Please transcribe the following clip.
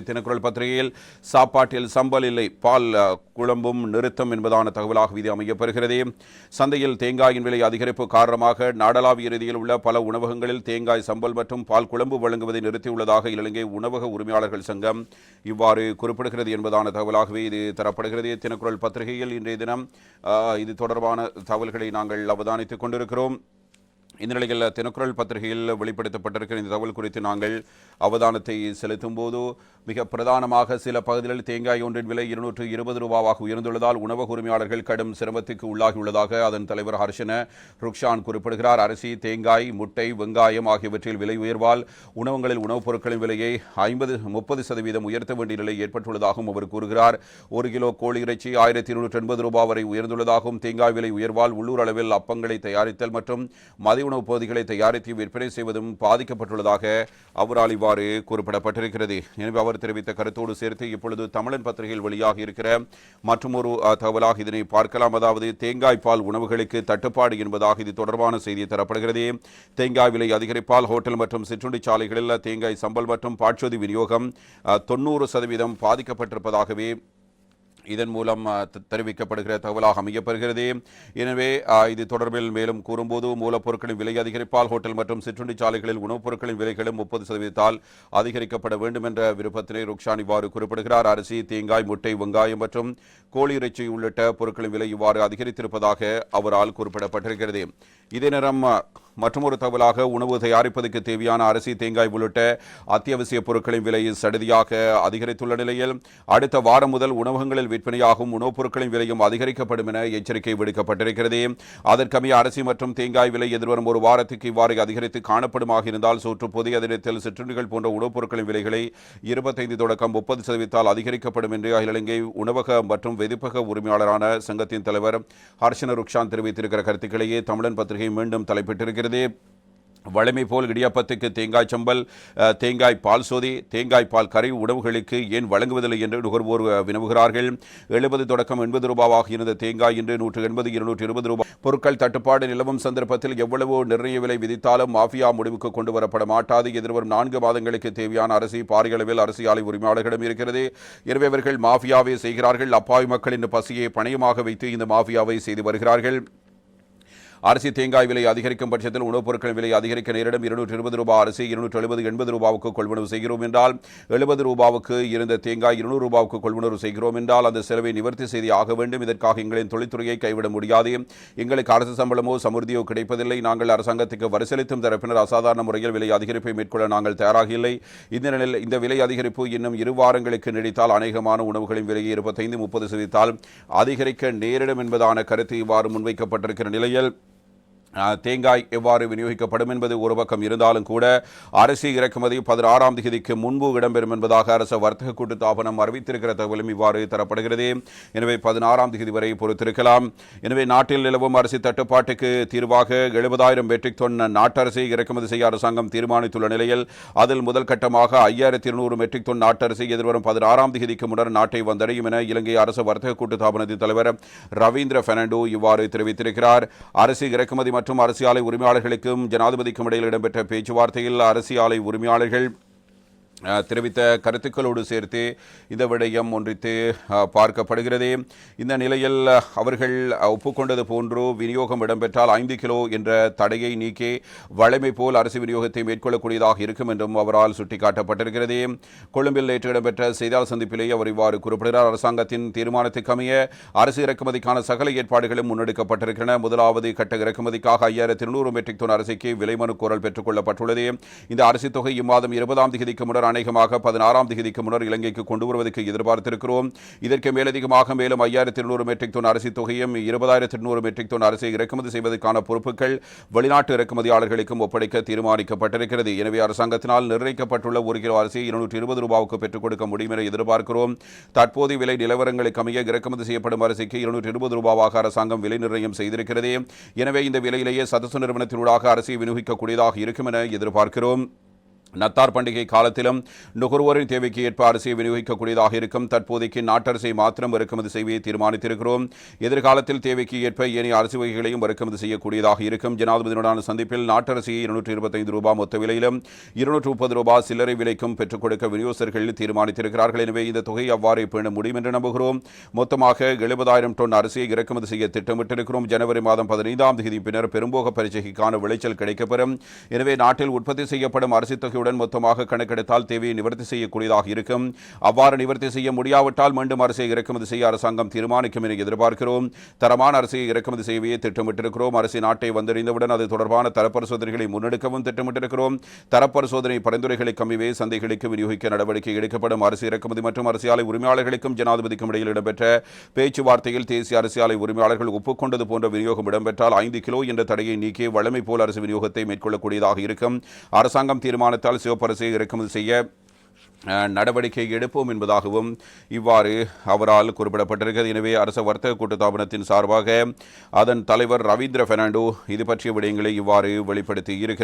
தினக்குரல் பத்திரிகையில் சாப்பாட்டில் சம்பல் இல்லை பால் குழம்பும் நிறுத்தம் என்பதான தகவலாக இது அமையப்பெறுகிறது. சந்தையில் தேங்காயின் விலை அதிகரிப்பு காரணமாக நாடளாவிய ரீதியில் உள்ள பல உணவகங்களில் தேங்காய் சம்பல் மற்றும் பால் குழம்பு வழங்குவதை நிறுத்தியுள்ளதாக இலங்கை உணவக உரிமையாளர்கள் சங்கம் இவ்வாறு குறிப்பிடுகிறது என்பதான தகவலாகவே இது தரப்படுகிறது. தினக்குரல் பத்திரிகையில் இன்றைய தினம் இது தொடர்பான தகவல்களை நாங்கள் அவதானித்துக் கொண்டிருக்கிறோம். இந்த நிலையில் தினக்குரல் பத்திரிகையில் வெளிப்படுத்தப்பட்டிருக்கிற இந்த தகவல் குறித்து நாங்கள் அவதானத்தை செலுத்தும் போது மிக பிரதானமாக சில பகுதிகளில் தேங்காய் ஒன்றின் விலை இருநூற்று இருபது ரூபாவாக உயர்ந்துள்ளதால் உணவக உரிமையாளர்கள் கடும் சிரமத்துக்கு உள்ளாகியுள்ளதாக அதன் தலைவர் ஹர்ஷன ருக்ஷான் குறிப்பிடுகிறார். அரிசி தேங்காய் முட்டை வெங்காயம் ஆகியவற்றில் விலை உயர்வால் உணவங்களில் உணவுப் பொருட்களின் விலையை ஐம்பது முப்பது சதவீதம் உயர்த்த வேண்டிய நிலை ஏற்பட்டுள்ளதாகவும் அவர் கூறுகிறார். ஒரு கிலோ கோழி இறைச்சி ஆயிரத்தி இருநூற்றி எண்பது ரூபாய் வரை உயர்ந்துள்ளதாகவும் தேங்காய் விலை உயர்வால் உள்ளூர் அளவில் அப்பங்களை தயாரித்தல் மற்றும் மதிய உணவுப் பகுதிகளை தயாரித்து விற்பனை செய்வதும் பாதிக்கப்பட்டுள்ளதாக அவரால் இவ்வாறு குறிப்பிடப்பட்டிருக்கிறது. எனவே அவர் தெரிவித்த கருத்தோடு சேர்த்து இப்பொழுது தமிழன் பத்திரிகையில் வெளியாக இருக்கிற மற்றொரு தகவலாக இதனை பார்க்கலாம். அதாவது தேங்காய் பால் உணவுகளுக்கு தட்டுப்பாடு என்பதாக இது தொடர்பான செய்தி தரப்படுகிறது. தேங்காய் விலை அதிகரிப்பால் ஹோட்டல் மற்றும் சிற்றுண்டி சாலைகளில் தேங்காய் சம்பல் மற்றும் பாட்சோதி விநியோகம் தொண்ணூறு சதவீதம் பாதிக்கப்பட்டிருப்பதாகவே இதன் மூலம் தெரிவிக்கப்படுகிற தகவலாக அமையப்படுகிறது எனவே இது தொடர்பில் மேலும் கூறும்போது மூலப்பொருட்களின் விலை அதிகரிப்பால் ஹோட்டல் மற்றும் சிற்றுண்டி சாலைகளில் உணவுப் பொருட்களின் விலைகளும் முப்பது சதவீதத்தால் அதிகரிக்கப்பட வேண்டும் என்ற விருப்பத்தினை ருக்ஷான் இவ்வாறு குறிப்பிடுகிறார். அரிசி தேங்காய் முட்டை வெங்காயம் மற்றும் கோழி இறைச்சி உள்ளிட்ட பொருட்களின் விலை இவ்வாறு அதிகரித்திருப்பதாக அவரால் குறிப்பிடப்பட்டிருக்கிறது. இதே நேரம் மற்றொரு தகவலாக உணவு தயாரிப்பதற்கு தேவையான அரிசி தேங்காய் உள்ளிட்ட அத்தியாவசிய பொருட்களின் விலை சடுதியாக அதிகரித்துள்ள நிலையில் அடுத்த வாரம் முதல் உணவகங்களில் விற்பனையாகும் உணவுப் பொருட்களின் விலையும் அதிகரிக்கப்படும் என எச்சரிக்கை விடுக்கப்பட்டிருக்கிறது. அதற்கமைய அரிசி மற்றும் தேங்காய் விலை எதிர்வரும் ஒரு வாரத்துக்கு இவ்வாறு அதிகரித்து காணப்படுமாக இருந்தால் சோற்று புதிய தினத்தில் சிற்றுண்டிகள் போன்ற உணவுப் பொருட்களின் விலைகளை இருபத்தைந்து தொடக்கம் முப்பது சதவீதத்தால் அதிகரிக்கப்படும் என்று அகில இலங்கை உணவக மற்றும் வெதிப்பக உரிமையாளரான சங்கத்தின் தலைவர் ஹர்ஷன ருக்ஷான் தெரிவித்திருக்கிற கருத்துக்களையே தமிழன் பத்திரிகை மீண்டும் தலைப்பிட்டிருக்கிறது. வழமை போல் இடியாப்பத்துக்கு தேங்காய் சம்பல் தேங்காய் பால் சோதி தேங்காய் பால் கறி உணவுகளுக்கு ஏன் வழங்குவதில்லை என்று நுகர்வோர் வினவுகிறார்கள். எழுபது தொடக்கம் எண்பது ரூபாவாக இருந்த தேங்காய் இன்று நூற்று எண்பது இருநூற்று இருபது ரூபாய் பொருட்கள் தட்டுப்பாடு நிலவும் சந்தர்ப்பத்தில் எவ்வளவோ நிர்ணய விலை விதித்தாலும் மாஃபியா முடிவுக்கு கொண்டு வரப்பட மாட்டாது. எதிர்வரும் நான்கு மாதங்களுக்கு தேவையான அரிசி பாரிய அளவில் அரிசி ஆலை உரிமையாளர்களிடம் இருக்கிறது. எனவே அவர்கள் மாஃபியாவை செய்கிறார்கள். அப்பாவி மக்களின் பசியை பணியமாக வைத்து இந்த மாஃபியாவை செய்து வருகிறார்கள். அரிசி தேங்காய் விலை அதிகரிக்கும் பட்சத்தில் உணவுப் பொருட்களின் விலை அதிகரிக்க நேரிடும். இருநூற்று இருபது ரூபாய் அரிசி இருநூற்றி எழுபது எண்பது ரூபாவுக்கு கொள்வனவு செய்கிறோம் என்றால் எழுபது ரூபாவுக்கு இருந்த தேங்காய் இருநூறு ரூபாவுக்கு கொள்வனவு செய்கிறோம் என்றால் அந்த செலவை நிவர்த்தி செய்து ஆக வேண்டும். இதற்காக எங்களின் தொழில்துறையை கைவிட முடியாது. எங்களுக்கு அரசு சம்பளமோ சமுர்த்தியோ கிடைப்பதில்லை. நாங்கள் அரசாங்கத்துக்கு வரிசெலுத்தும் தரப்பினர் அசாதாரண முறையில் விலை அதிகரிப்பை மேற்கொள்ள நாங்கள் தயாராக இல்லை இந்த நிலையில் இந்த விலை அதிகரிப்பு இன்னும் இரு வாரங்களுக்கு நீடித்தால் அநேகமான உணவுகளின் விலையை இருபத்தைந்து முப்பது சதவீதத்தால் அதிகரிக்க நேரிடும் என்பதான கருத்து இவ்வாறு முன்வைக்கப்பட்டிருக்கிற நிலையில் தேங்காய் எவ்வாறு விநியோகிக்கப்படும் என்பது ஒரு பக்கம் இருந்தாலும் கூட அரிசி இறக்குமதி பதினாறாம் தேதிக்கு முன்பு இடம்பெறும் என்பதாக அரசு வர்த்தக கூட்டுத்தாபனம் அறிவித்திருக்கிற தகவலும் இவ்வாறு தரப்படுகிறது. எனவே பதினாறாம் தேதி வரை பொறுத்திருக்கலாம். எனவே நாட்டில் நிலவும் அரிசி தட்டுப்பாட்டுக்கு தீர்வாக எழுபதாயிரம் மெட்ரிக் டன் நாட்டரசி இறக்குமதி செய்ய அரசாங்கம் தீர்மானித்துள்ள நிலையில் அதில் முதல் கட்டமாக ஐயாயிரத்தி இருநூறு மெட்ரிக் டன் நாட்டரசி எதிர்வரும் பதினாறாம் தேதிக்கு முன்னர் நாட்டை வந்தடையும் என இலங்கை அரசு வர்த்தக கூட்டுத்தாபனத்தின் தலைவர் ரவீந்திர பெர்னாண்டோ இவ்வாறு தெரிவித்திருக்கிறார். அரிசி இறக்குமதி மற்றும் அரசியாலை உரிமையாளர்களுக்கும் ஜனாதிபதிக்கும் இடையில் இடம்பெற்ற பேச்சுவார்த்தையில் அரசியாலை உரிமையாளர்கள் தெரிவித்த கருத்துக்களோடு சேர்த்து இந்த விடயம் ஒன்றித்து பார்க்கப்படுகிறது. இந்த நிலையில் அவர்கள் ஒப்புக்கொண்டது போன்று விநியோகம் இடம்பெற்றால் ஐந்து கிலோ என்ற தடையை நீக்கி வளமை போல் அரசு விநியோகத்தை மேற்கொள்ளக்கூடியதாக இருக்கும் என்றும் அவரால் சுட்டிக்காட்டப்பட்டிருக்கிறது. கொழும்பில் நேற்று இடம்பெற்ற செய்தியாளர் சந்திப்பிலேயே அவர் இவ்வாறு குறிப்பிடுகிறார். அரசாங்கத்தின் தீர்மானத்துக்கு அமைய இறக்குமதிக்கான சகல ஏற்பாடுகளும் முன்னெடுக்கப்பட்டிருக்கின்றன. முதலாவது கட்ட இறக்குமதிக்காக ஐயாயிரத்தி இருநூறு மெட்ரிக் டன் அரசுக்கு விலை மனு கோரல் பெற்றுக் கொள்ளப்பட்டுள்ளது. இந்த அரசு தொகை இம்மாதம் இருபதாம் தேதிக்கு முன்னர் அநேகமாக பதினாறாம் தேதிக்கு முன்னர் இலங்கைக்கு கொண்டு வருவதற்கு எதிர்பார்த்திருக்கிறோம். இதற்கு மேலதிகமாக மேலும் ஐயாயிரத்தி இருநூறு மெட்ரிக் டன் அரிசி தொகையும் இருபதாயிரத்தி இருநூறு மெட்ரிக் டன் அரிசி இறக்குமதி செய்வதற்கான பொறுப்புகள் வெளிநாட்டு இறக்குமதியாளர்களுக்கும் ஒப்படைக்க தீர்மானிக்கப்பட்டிருக்கிறது. எனவே அரசாங்கத்தினால் நிர்ணயிக்கப்பட்டுள்ள ஒரு கிலோ அரிசி இருநூற்றி இருபது ரூபாவுக்கு பெற்றுக் கொடுக்க முடியும் என எதிர்பார்க்கிறோம். தற்போதைய விலை நிலவரங்களுக்கு அமைய இறக்குமதி செய்யப்படும் அரிசிக்கு இருநூற்றி இருபது ரூபாவாக அரசாங்கம் விலை நிர்ணயம் செய்திருக்கிறது. எனவே இந்த விலையிலேயே சதசு நிறுவனத்தினூடாக அரசியை விநியோகிக்கக்கூடியதாக இருக்கும் என எதிர்பார்க்கிறோம். நத்தார் பண்டிகை காலத்திலும் நுகர்வோரின் தேவைக்கு ஏற்ப அரிசியை விநியோகிக்கக்கூடியதாக இருக்கும். தற்போதைக்கு நாட்டரிசியை மாத்திரம் இறக்குமதி செய்வதை தீர்மானித்திருக்கிறோம். எதிர்காலத்தில் தேவைக்கு ஏற்ப ஏனைய அரிசி வகைகளையும் இறக்குமதி செய்யக்கூடியதாக இருக்கும். ஜனாதிபதியுடனான சந்திப்பில் நாட்டரசியை இருநூற்றி இருபத்தைந்து ரூபாய் மொத்த விலையிலும் இருநூற்று முப்பது ரூபாய் சில்லறை விலைக்கும் பெற்றுக் கொடுக்க விநியோகஸ்தர்கள் தீர்மானித்திருக்கிறார்கள். எனவே இந்த தொகை அவ்வாறே பேண முடியும் என்று நம்புகிறோம். மொத்தமாக எழுபதாயிரம் டன் அரிசியை இறக்குமதி செய்ய திட்டமிட்டிருக்கிறோம். ஜனவரி மாதம் பதினைந்தாம் தேதி பின்னர் பெரும்போக பரிச்சைக்கான விளைச்சல் கிடைக்கப்பெறும். எனவே நாட்டில் உற்பத்தி செய்யப்படும் அரிசி தொகையுடன் மொத்தமாக கணக்கெடுத்தால் தேவையை நிவர்த்தி செய்யக்கூடியதாக இருக்கும். அவ்வாறு நிவர்த்தி செய்ய முடியாவிட்டால் மீண்டும் அரசை இறக்குமதி செய்ய அரசாங்கம் தீர்மானிக்கும் என எதிர்பார்க்கிறோம். தரமான அரிசியை இறக்குமதி செய்யவே திட்டமிட்டிருக்கிறோம். அரிசி நாட்டை வந்தடைந்தவுடன் அது தொடர்பான தரப்பரிசோதனைகளை முன்னெடுக்கவும் திட்டமிட்டிருக்கிறோம். தரப்பரிசோதனை பரிந்துரைகளை கம்மிவே சந்தைகளுக்கு விநியோகிக்க நடவடிக்கை எடுக்கப்படும். அரசு இறக்குமதி மற்றும் அரசியலை உரிமையாளர்களுக்கும் ஜனாதிபதிக்கும் இடையில் இடம்பெற்ற பேச்சுவார்த்தையில் தேசிய அரசியலை உரிமையாளர்கள் ஒப்புக்கொண்டது போன்ற விநியோகம் இடம்பெற்றால் ஐந்து கிலோ என்ற தடையை நீக்கி வழமை போல் அரசு விநியோகத்தை மேற்கொள்ளக்கூடியதாக இருக்கும். அரசாங்கம் தீர்மானத்தால் சிவப்பரிசியை இறக்குமதி செய்ய நடவடிக்கை எடுப்போம் என்பதாகவும் இவ்வாறு அவரால் குறிப்பிடப்பட்டிருக்கிறது. எனவே அரச வர்த்தக கூட்டத்தாபனத்தின் சார்பாக அதன் தலைவர் ரவீந்திர பெர்னாண்டோ இது பற்றிய விடயங்களை இவ்வாறு வெளிப்படுத்தி இருக்கிறார்.